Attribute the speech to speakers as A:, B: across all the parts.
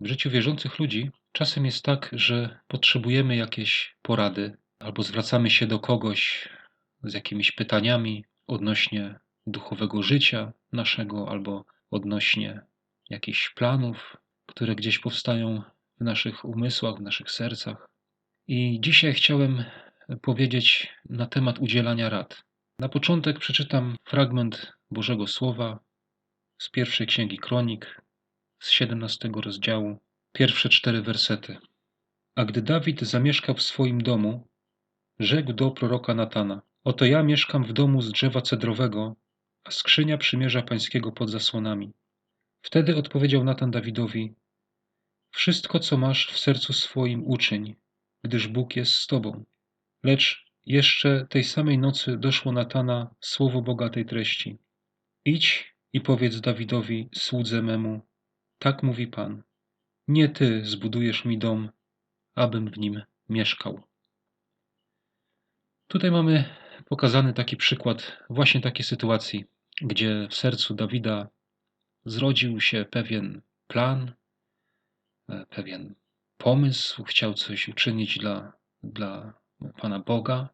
A: W życiu wierzących ludzi czasem jest tak, że potrzebujemy jakiejś porady albo zwracamy się do kogoś z jakimiś pytaniami odnośnie duchowego życia naszego albo odnośnie jakichś planów, które gdzieś powstają w naszych umysłach, w naszych sercach. I dzisiaj chciałem powiedzieć na temat udzielania rad. Na początek przeczytam fragment Bożego Słowa z pierwszej księgi Kronik, z 17 rozdziału, pierwsze cztery wersety. A gdy Dawid zamieszkał w swoim domu, rzekł do proroka Natana: Oto ja mieszkam w domu z drzewa cedrowego, a skrzynia przymierza pańskiego pod zasłonami. Wtedy odpowiedział Natan Dawidowi: Wszystko, co masz w sercu swoim, uczyń, gdyż Bóg jest z tobą. Lecz jeszcze tej samej nocy doszło Natana słowo bogatej treści. Idź i powiedz Dawidowi, słudze memu, tak mówi Pan. Nie ty zbudujesz mi dom, abym w nim mieszkał. Tutaj mamy pokazany taki przykład właśnie takiej sytuacji, gdzie w sercu Dawida zrodził się pewien plan, e, pewien pomysł, chciał coś uczynić dla, dla Pana Boga.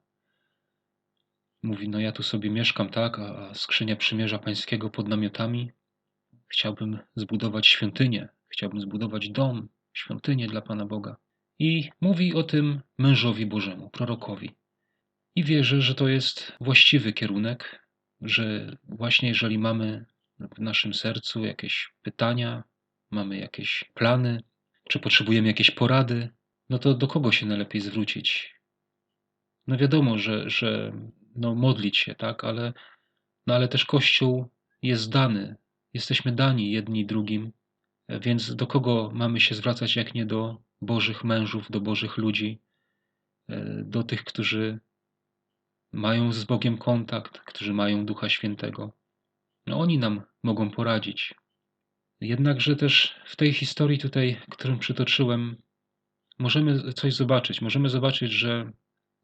A: Mówi, no ja tu sobie mieszkam, tak, a skrzynia przymierza pańskiego pod namiotami. Chciałbym zbudować świątynię, chciałbym zbudować dom, świątynię dla Pana Boga. I mówi o tym mężowi Bożemu, prorokowi. I wierzę, że to jest właściwy kierunek, że właśnie jeżeli mamy w naszym sercu jakieś pytania, mamy jakieś plany, czy potrzebujemy jakieś porady, no to do kogo się najlepiej zwrócić? No wiadomo, że, że no modlić się, tak, ale, no ale też Kościół jest dany. Jesteśmy dani jedni drugim, więc do kogo mamy się zwracać, jak nie do Bożych mężów, do Bożych ludzi, do tych, którzy mają z Bogiem kontakt, którzy mają Ducha Świętego. No oni nam mogą poradzić. Jednakże też w tej historii tutaj, którą przytoczyłem, możemy coś zobaczyć. Możemy zobaczyć, że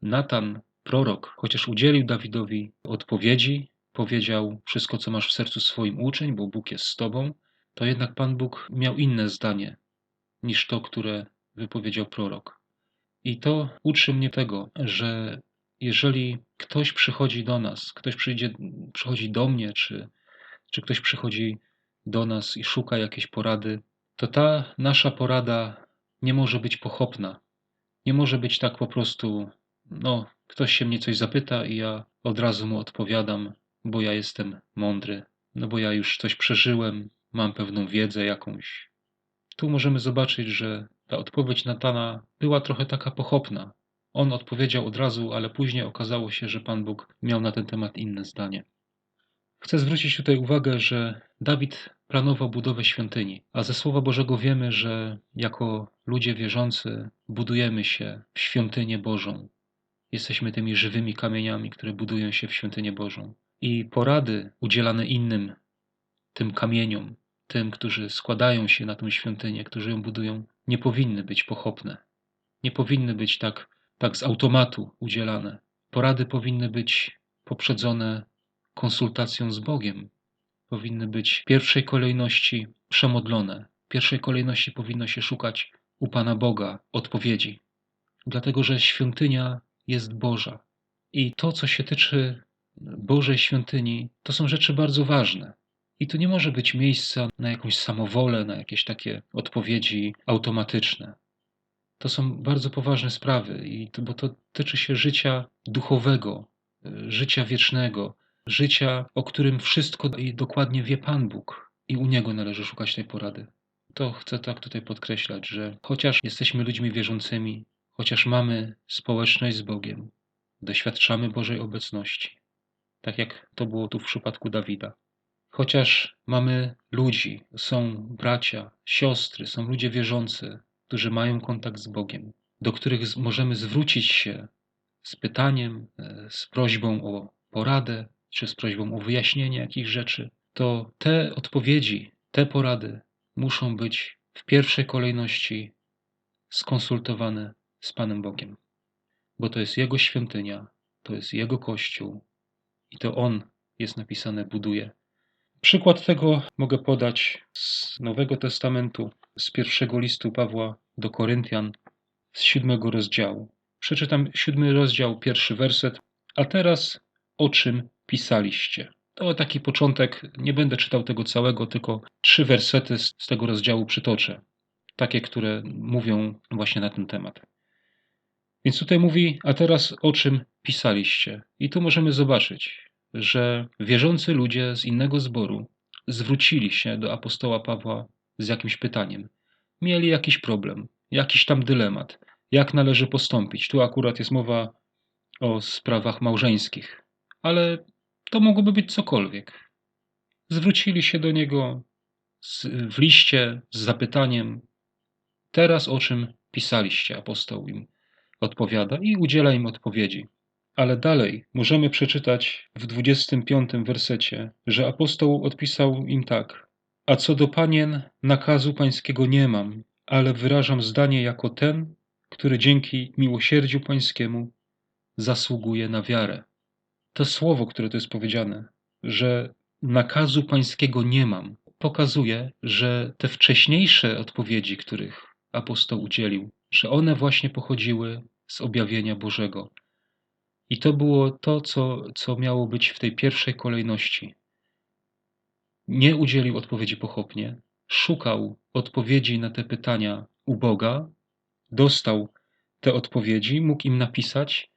A: Natan, prorok, chociaż udzielił Dawidowi odpowiedzi, powiedział wszystko, co masz w sercu swoim uczeń, bo Bóg jest z tobą, to jednak Pan Bóg miał inne zdanie niż to, które wypowiedział prorok. I to uczy mnie tego, że jeżeli ktoś przychodzi do nas, ktoś przyjdzie, przychodzi do mnie, czy, czy ktoś przychodzi do nas i szuka jakiejś porady, to ta nasza porada nie może być pochopna. Nie może być tak po prostu, no, ktoś się mnie coś zapyta i ja od razu mu odpowiadam, bo ja jestem mądry, no bo ja już coś przeżyłem, mam pewną wiedzę jakąś. Tu możemy zobaczyć, że ta odpowiedź Natana była trochę taka pochopna. On odpowiedział od razu, ale później okazało się, że Pan Bóg miał na ten temat inne zdanie. Chcę zwrócić tutaj uwagę, że Dawid planował budowę świątyni, a ze Słowa Bożego wiemy, że jako ludzie wierzący budujemy się w świątynię Bożą. Jesteśmy tymi żywymi kamieniami, które budują się w świątynię Bożą. I porady udzielane innym, tym kamieniom, tym, którzy składają się na tę świątynię, którzy ją budują, nie powinny być pochopne. Nie powinny być tak, tak z automatu udzielane. Porady powinny być poprzedzone konsultacją z Bogiem. Powinny być w pierwszej kolejności przemodlone. W pierwszej kolejności powinno się szukać u Pana Boga odpowiedzi. Dlatego, że świątynia jest Boża. I to, co się tyczy Bożej świątyni, to są rzeczy bardzo ważne. I tu nie może być miejsca na jakąś samowolę, na jakieś takie odpowiedzi automatyczne. To są bardzo poważne sprawy, i to, bo to tyczy się życia duchowego, życia wiecznego, życia, o którym wszystko i dokładnie wie Pan Bóg i u Niego należy szukać tej porady. To chcę tak tutaj podkreślać, że chociaż jesteśmy ludźmi wierzącymi, chociaż mamy społeczność z Bogiem, doświadczamy Bożej obecności, tak jak to było tu w przypadku Dawida. Chociaż mamy ludzi, są bracia, siostry, są ludzie wierzący, którzy mają kontakt z Bogiem, do których możemy zwrócić się z pytaniem, e, z prośbą o poradę, czy z prośbą o wyjaśnienie jakichś rzeczy, to te odpowiedzi, te porady muszą być w pierwszej kolejności skonsultowane z Panem Bogiem, bo to jest Jego świątynia, to jest Jego kościół i to On jest napisane buduje. Przykład tego mogę podać z Nowego Testamentu, z pierwszego listu Pawła do Koryntian z siódmego rozdziału. Przeczytam siódmy rozdział, pierwszy werset. A teraz o czym pisaliście? To taki początek. Nie będę czytał tego całego, tylko trzy wersety z tego rozdziału przytoczę. Takie, które mówią właśnie na ten temat. Więc tutaj mówi, a teraz o czym pisaliście? I tu możemy zobaczyć, że wierzący ludzie z innego zboru zwrócili się do apostoła Pawła z jakimś pytaniem. Mieli jakiś problem, jakiś tam dylemat, jak należy postąpić. Tu akurat jest mowa o sprawach małżeńskich, ale to mogłoby być cokolwiek. Zwrócili się do niego z, w liście z zapytaniem: Teraz o czym pisaliście? Apostoł im odpowiada i udziela im odpowiedzi. Ale dalej możemy przeczytać w 25 wersecie, że apostoł odpisał im tak: A co do panien, nakazu pańskiego nie mam, ale wyrażam zdanie jako ten, który dzięki miłosierdziu pańskiemu zasługuje na wiarę. To słowo, które tu jest powiedziane, że nakazu pańskiego nie mam, pokazuje, że te wcześniejsze odpowiedzi, których apostoł udzielił, że one właśnie pochodziły z objawienia Bożego. I to było to, co, co miało być w tej pierwszej kolejności. Nie udzielił odpowiedzi pochopnie, szukał odpowiedzi na te pytania u Boga, dostał te odpowiedzi, mógł im napisać,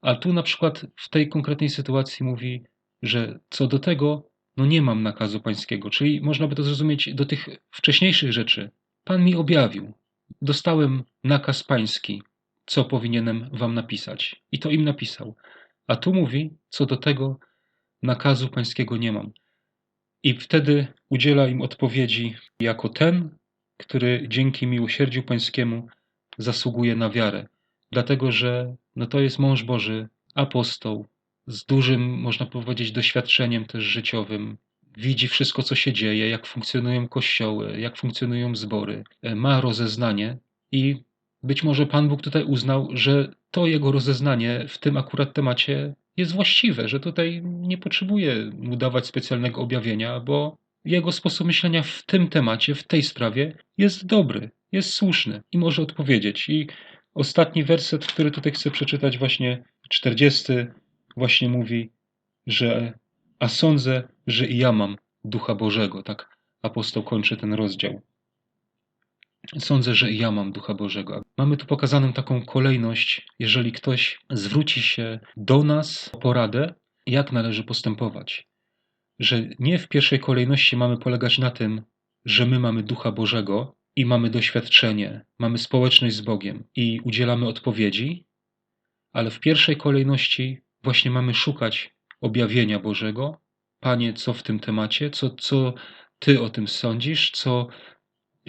A: a tu na przykład w tej konkretnej sytuacji mówi, że co do tego, no nie mam nakazu pańskiego, czyli można by to zrozumieć do tych wcześniejszych rzeczy. Pan mi objawił. Dostałem nakaz pański, co powinienem wam napisać. I to im napisał. A tu mówi, co do tego nakazu pańskiego nie mam. I wtedy udziela im odpowiedzi jako ten, który dzięki miłosierdziu pańskiemu zasługuje na wiarę. Dlatego, że no to jest mąż Boży, apostoł, z dużym, można powiedzieć, doświadczeniem też życiowym. Widzi wszystko, co się dzieje, jak funkcjonują kościoły, jak funkcjonują zbory. E, ma rozeznanie i być może Pan Bóg tutaj uznał, że to jego rozeznanie w tym akurat temacie jest właściwe, że tutaj nie potrzebuje mu dawać specjalnego objawienia, bo jego sposób myślenia w tym temacie, w tej sprawie jest dobry, jest słuszny i może odpowiedzieć. I ostatni werset, który tutaj chcę przeczytać, właśnie 40, właśnie mówi, że a sądzę, że i ja mam Ducha Bożego. Tak apostoł kończy ten rozdział. Sądzę, że i ja mam Ducha Bożego. Mamy tu pokazaną taką kolejność, jeżeli ktoś zwróci się do nas o poradę, jak należy postępować. Że nie w pierwszej kolejności mamy polegać na tym, że my mamy Ducha Bożego i mamy doświadczenie, mamy społeczność z Bogiem i udzielamy odpowiedzi, ale w pierwszej kolejności właśnie mamy szukać objawienia Bożego. Panie, co w tym temacie, co, co Ty o tym sądzisz, co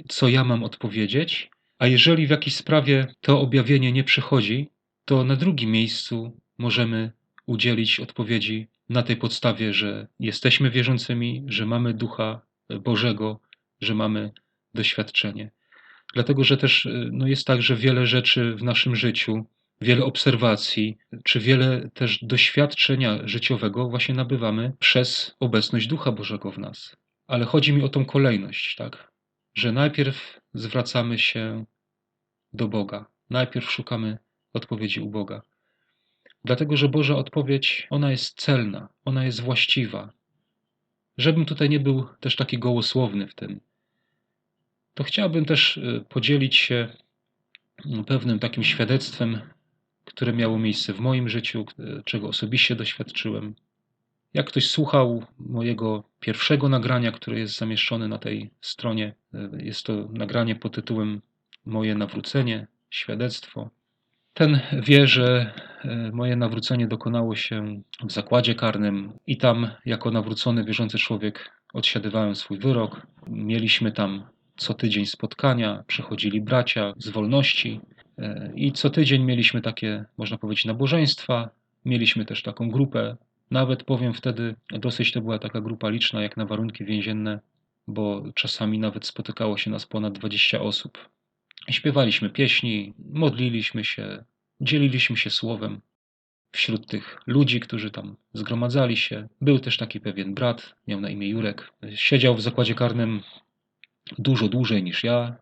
A: co ja mam odpowiedzieć, a jeżeli w jakiejś sprawie to objawienie nie przychodzi, to na drugim miejscu możemy udzielić odpowiedzi na tej podstawie, że jesteśmy wierzącymi, że mamy Ducha Bożego, że mamy doświadczenie. Dlatego, że też no jest tak, że wiele rzeczy w naszym życiu, wiele obserwacji, czy wiele też doświadczenia życiowego właśnie nabywamy przez obecność Ducha Bożego w nas. Ale chodzi mi o tą kolejność, tak? Że najpierw zwracamy się do Boga, najpierw szukamy odpowiedzi u Boga. Dlatego, że Boża odpowiedź, ona jest celna, ona jest właściwa. Żebym tutaj nie był też taki gołosłowny w tym, to chciałbym też y, podzielić się mm, pewnym takim świadectwem, które miało miejsce w moim życiu, czego osobiście doświadczyłem. Jak ktoś słuchał mojego pierwszego nagrania, które jest zamieszczone na tej stronie, e, jest to nagranie pod tytułem Moje nawrócenie, świadectwo. Ten wie, że e, moje nawrócenie dokonało się w zakładzie karnym i tam, jako nawrócony, wierzący człowiek, odsiadywałem swój wyrok. Mieliśmy tam co tydzień spotkania, przychodzili bracia z wolności e, i co tydzień mieliśmy takie, można powiedzieć, nabożeństwa. Mieliśmy też taką grupę nawet powiem wtedy, dosyć to była taka grupa liczna jak na warunki więzienne, bo czasami nawet spotykało się nas ponad 20 osób. Śpiewaliśmy pieśni, modliliśmy się, dzieliliśmy się słowem. Wśród tych ludzi, którzy tam zgromadzali się, był też taki pewien brat, miał na imię Jurek. Siedział w zakładzie karnym dużo dłużej niż ja,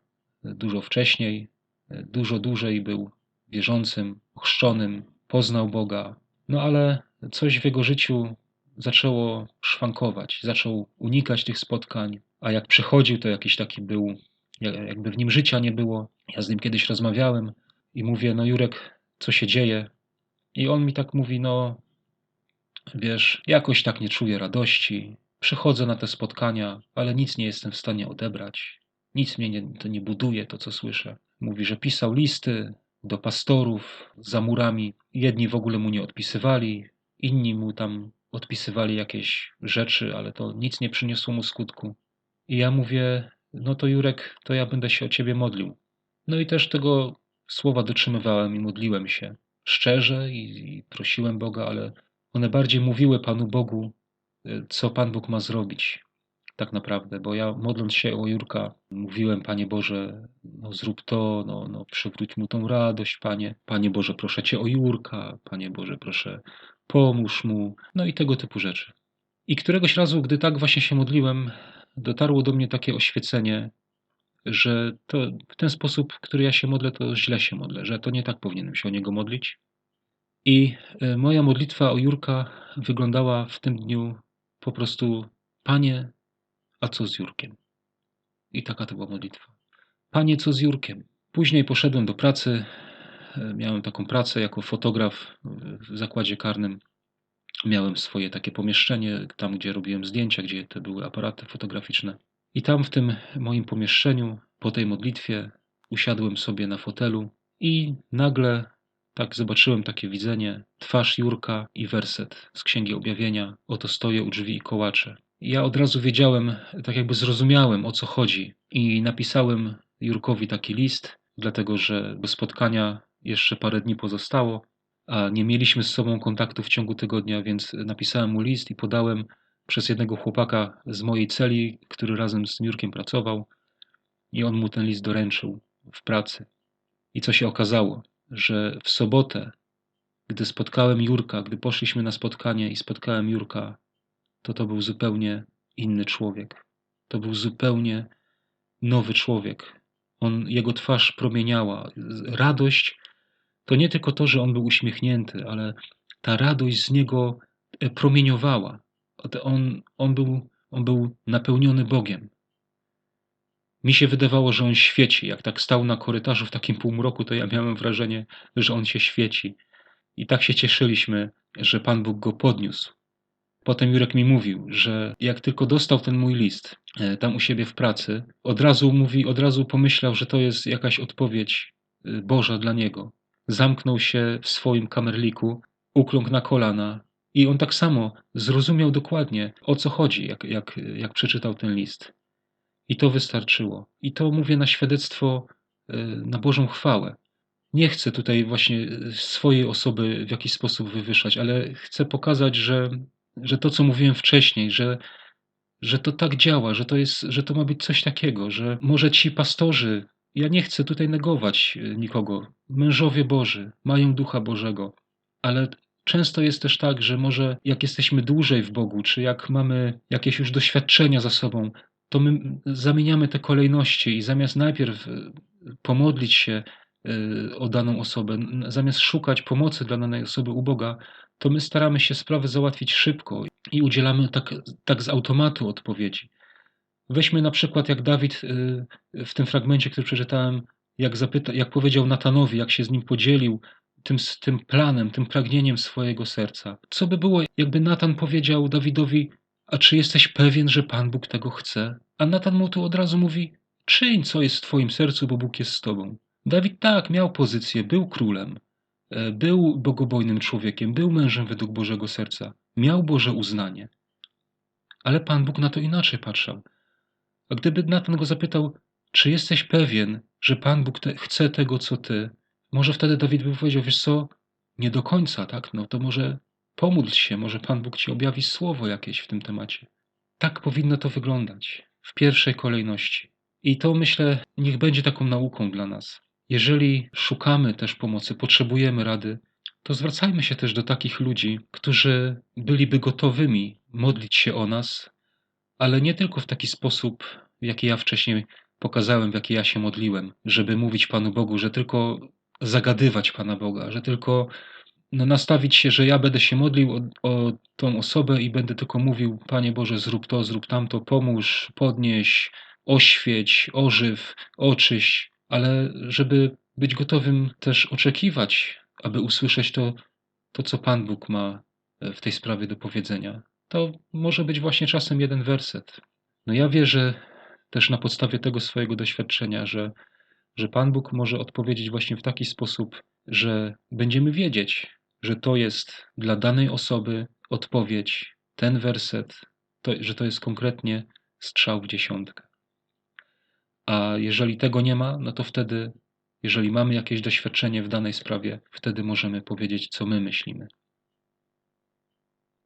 A: dużo wcześniej, dużo dłużej był wierzącym, chrzczonym, poznał Boga. No ale coś w jego życiu zaczęło szwankować, zaczął unikać tych spotkań, a jak przychodził, to jakiś taki był, jakby w nim życia nie było. Ja z nim kiedyś rozmawiałem i mówię, no Jurek, co się dzieje? I on mi tak mówi, no wiesz, jakoś tak nie czuję radości, przychodzę na te spotkania, ale nic nie jestem w stanie odebrać. Nic mnie nie, to nie buduje, to co słyszę. Mówi, że pisał listy do pastorów za murami. Jedni w ogóle mu nie odpisywali, inni mu tam odpisywali jakieś rzeczy, ale to nic nie przyniosło mu skutku. I ja mówię, no to Jurek, to ja będę się o ciebie modlił. No i też tego słowa dotrzymywałem i modliłem się szczerze i, i prosiłem Boga, ale one bardziej mówiły Panu Bogu, y, co Pan Bóg ma zrobić tak naprawdę, bo ja modląc się o Jurka mówiłem, Panie Boże, no zrób to, no, no przywróć mu tą radość, Panie. Panie Boże, proszę Cię o Jurka, Panie Boże, proszę pomóż mu, no i tego typu rzeczy. I któregoś razu, gdy tak właśnie się modliłem, dotarło do mnie takie oświecenie, że to w ten sposób, który ja się modlę, to źle się modlę, że to nie tak powinienem się o niego modlić. I e, moja modlitwa o Jurka wyglądała w tym dniu po prostu: Panie, a co z Jurkiem? I taka to była modlitwa. Panie, co z Jurkiem? Później poszedłem do pracy. Miałem taką pracę jako fotograf w zakładzie karnym. Miałem swoje takie pomieszczenie, tam gdzie robiłem zdjęcia, gdzie te były aparaty fotograficzne. I tam w tym moim pomieszczeniu, po tej modlitwie, usiadłem sobie na fotelu i nagle tak zobaczyłem takie widzenie, twarz Jurka i werset z Księgi Objawienia. Oto stoję u drzwi i kołaczę. Ja od razu wiedziałem, tak jakby zrozumiałem o co chodzi i napisałem Jurkowi taki list, dlatego że spotkania jeszcze parę dni pozostało, a nie mieliśmy z sobą kontaktu w ciągu tygodnia, więc napisałem mu list i podałem przez jednego chłopaka z mojej celi, który razem z Jurkiem pracował, i on mu ten list doręczył w pracy. I co się okazało, że w sobotę, gdy spotkałem Jurka, gdy poszliśmy na spotkanie i spotkałem Jurka, to to był zupełnie inny człowiek. To był zupełnie nowy człowiek. On, jego twarz promieniała. Radość to nie tylko to, że on był uśmiechnięty, ale ta radość z niego e, promieniowała. On, on, był, on był napełniony Bogiem. Mi się wydawało, że on świeci. Jak tak stał na korytarzu w takim półmroku, to ja miałem wrażenie, że on się świeci. I tak się cieszyliśmy, że Pan Bóg go podniósł. Potem Jurek mi mówił, że jak tylko dostał ten mój list e, tam u siebie w pracy, od razu mówi, od razu pomyślał, że to jest jakaś odpowiedź e, Boża dla niego. Zamknął się w swoim kamerliku, ukląkł na kolana i on tak samo zrozumiał dokładnie o co chodzi, jak, jak, jak przeczytał ten list. I to wystarczyło. I to mówię na świadectwo, e, na Bożą chwałę. Nie chcę tutaj właśnie swojej osoby w jakiś sposób wywyższać, ale chcę pokazać, że że to, co mówiłem wcześniej, że, że to tak działa, że to, jest, że to ma być coś takiego, że może ci pastorzy, ja nie chcę tutaj negować e, nikogo, mężowie Boży mają ducha Bożego, ale często jest też tak, że może jak jesteśmy dłużej w Bogu, czy jak mamy jakieś już doświadczenia za sobą, to my zamieniamy te kolejności i zamiast najpierw e, pomodlić się e, o daną osobę, zamiast szukać pomocy dla danej osoby u Boga, to my staramy się sprawę załatwić szybko i udzielamy tak, tak z automatu odpowiedzi. Weźmy na przykład, jak Dawid y, w tym fragmencie, który przeczytałem, jak, zapyta, jak powiedział Natanowi, jak się z nim podzielił tym, tym planem, tym pragnieniem swojego serca. Co by było, jakby Natan powiedział Dawidowi, a czy jesteś pewien, że Pan Bóg tego chce? A Natan mu tu od razu mówi, czyń, co jest w twoim sercu, bo Bóg jest z tobą. Dawid tak, miał pozycję, był królem, E, był bogobojnym człowiekiem, był mężem według Bożego serca, miał Boże uznanie. Ale Pan Bóg na to inaczej patrzał. A gdyby Natan go zapytał, czy jesteś pewien, że Pan Bóg te, chce tego, co ty, może wtedy Dawid by powiedział, wiesz co, nie do końca, tak? No to może pomódl się, może Pan Bóg ci objawi słowo jakieś w tym temacie. Tak powinno to wyglądać w pierwszej kolejności. I to myślę, niech będzie taką nauką dla nas. Jeżeli szukamy też pomocy, potrzebujemy rady, to zwracajmy się też do takich ludzi, którzy byliby gotowymi modlić się o nas, ale nie tylko w taki sposób, w jakiej ja wcześniej pokazałem, w jakiej ja się modliłem, żeby mówić Panu Bogu, że tylko zagadywać Pana Boga, że tylko no, nastawić się, że ja będę się modlił o, o tą osobę i będę tylko mówił, Panie Boże, zrób to, zrób tamto, pomóż, podnieś, oświeć, ożyw, oczyś, ale żeby być gotowym też oczekiwać, aby usłyszeć to, to co Pan Bóg ma w tej sprawie do powiedzenia. To może być właśnie czasem jeden werset. No ja wierzę też na podstawie tego swojego doświadczenia, że, że Pan Bóg może odpowiedzieć właśnie w taki sposób, że będziemy wiedzieć, że to jest dla danej osoby odpowiedź, ten werset, to, że to jest konkretnie strzał w dziesiątkę. A jeżeli tego nie ma, no to wtedy, jeżeli mamy jakieś doświadczenie w danej sprawie, wtedy możemy powiedzieć, co my myślimy.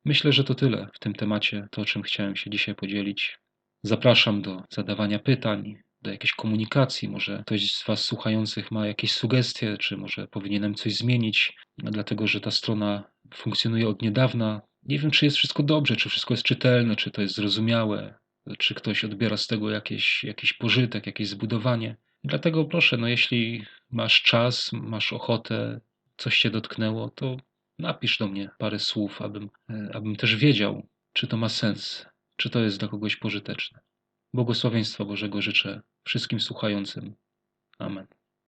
A: Myślę, że to tyle w tym temacie, to o czym chciałem się dzisiaj podzielić. Zapraszam do zadawania pytań, do jakiejś komunikacji. Może ktoś z Was słuchających ma jakieś sugestie, czy może powinienem coś zmienić, dlatego że ta strona funkcjonuje od niedawna. Nie wiem, czy jest wszystko dobrze, czy wszystko jest czytelne, czy to jest zrozumiałe, czy ktoś odbiera z tego jakieś, jakiś pożytek, jakieś zbudowanie. Dlatego proszę, no jeśli masz czas, masz ochotę, coś cię dotknęło, to napisz do mnie parę słów, abym, e, abym też wiedział, czy to ma sens, czy to jest dla kogoś pożyteczne. Błogosławieństwa Bożego życzę wszystkim słuchającym. Amen.